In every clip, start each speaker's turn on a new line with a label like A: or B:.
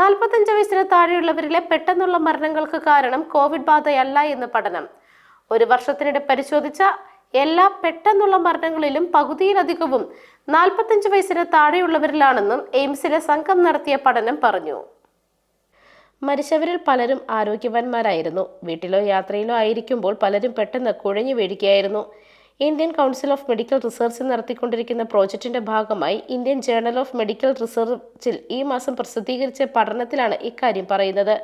A: നാൽപ്പത്തഞ്ച് വയസ്സിന് താഴെയുള്ളവരിലെ പെട്ടെന്നുള്ള മരണങ്ങൾക്ക് കാരണം കോവിഡ് ബാധയല്ല എന്ന് പഠനം. ഒരു വർഷത്തിനിടെ പരിശോധിച്ച എല്ലാ പെട്ടെന്നുള്ള മരണങ്ങളിലും പകുതിയിലധികവും നാൽപ്പത്തഞ്ച് വയസ്സിന് താഴെയുള്ളവരിലാണെന്നും എയിംസിലെ സംഘം നടത്തിയ പഠനം പറഞ്ഞു. മരിച്ചവരിൽ പലരും ആരോഗ്യവാന്മാരായിരുന്നു. വീട്ടിലോ യാത്രയിലോ ആയിരിക്കുമ്പോൾ പലരും പെട്ടെന്ന് കുഴഞ്ഞു വീഴുകയായിരുന്നു. ഇന്ത്യൻ കൗൺസിൽ ഓഫ് മെഡിക്കൽ റിസർച്ചിൽ നടത്തിക്കൊണ്ടിരിക്കുന്ന പ്രോജക്റ്റിന്റെ ഭാഗമായി ഇന്ത്യൻ ജേണൽ ഓഫ് മെഡിക്കൽ റിസർച്ചിൽ ഈ മാസം പ്രസിദ്ധീകരിച്ച പഠനത്തിലാണ് ഇക്കാര്യം പറയുന്നത്.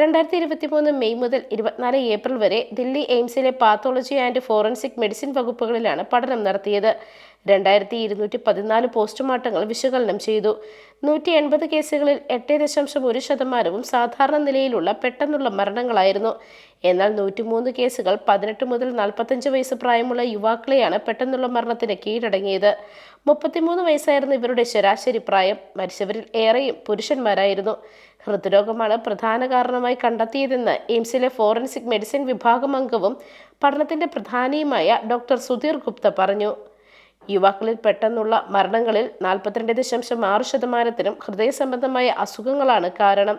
A: രണ്ടായിരത്തി ഇരുപത്തി മൂന്ന് മെയ് മുതൽ ഇരുപത്തിനാല് ഏപ്രിൽ വരെ ദില്ലി എയിംസിലെ പാത്തോളജി ആൻഡ് ഫോറൻസിക് മെഡിസിൻ വകുപ്പുകളിലാണ് പഠനം നടത്തിയത്. രണ്ടായിരത്തി ഇരുന്നൂറ്റി പതിനാല് പോസ്റ്റ്മോർട്ടങ്ങൾ വിശകലനം ചെയ്തു. നൂറ്റി എൺപത് കേസുകളിൽ എട്ട് ദശാംശം ഒരു ശതമാനവും സാധാരണ നിലയിലുള്ള പെട്ടെന്നുള്ള മരണങ്ങളായിരുന്നു. എന്നാൽ നൂറ്റിമൂന്ന് കേസുകൾ പതിനെട്ട് മുതൽ നാൽപ്പത്തഞ്ച് വയസ്സ് പ്രായമുള്ള യുവാക്കളെയാണ് പെട്ടെന്നുള്ള മരണത്തിന് കീഴടങ്ങിയത്. മുപ്പത്തിമൂന്ന് വയസ്സായിരുന്നു ഇവരുടെ ശരാശരി പ്രായം മരിച്ചവരിൽ ഏറെയും പുരുഷന്മാരായിരുന്നു. ഹൃദ്രോഗമാണ് പ്രധാന കാരണമായി കണ്ടെത്തിയതെന്ന് എയിംസിലെ ഫോറൻസിക് മെഡിസിൻ വിഭാഗം അംഗവും പഠനത്തിന്റെ പ്രധാനിയുമായ ഡോക്ടർ സുധീർ ഗുപ്ത പറഞ്ഞു. യുവാക്കളിൽ പെട്ടെന്നുള്ള മരണങ്ങളിൽ നാൽപ്പത്തിരണ്ട് ദശാംശം ആറ് ശതമാനത്തിനും ഹൃദയ സംബന്ധമായ അസുഖങ്ങളാണ് കാരണം.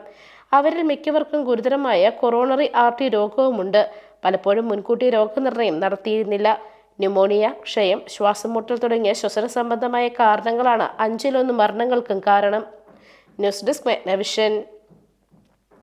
A: അവരിൽ മിക്കവർക്കും ഗുരുതരമായ കൊറോണറി ആർട്ടി രോഗവുമുണ്ട്. പലപ്പോഴും മുൻകൂട്ടി രോഗനിർണയം നടത്തിയിരുന്നില്ല. ന്യൂമോണിയ ക്ഷയം ശ്വാസംമുട്ടൽ തുടങ്ങിയ ശ്വസന സംബന്ധമായ കാരണങ്ങളാണ് അഞ്ചിലൊന്ന് മരണങ്ങൾക്കും കാരണം. News desk Magnavision.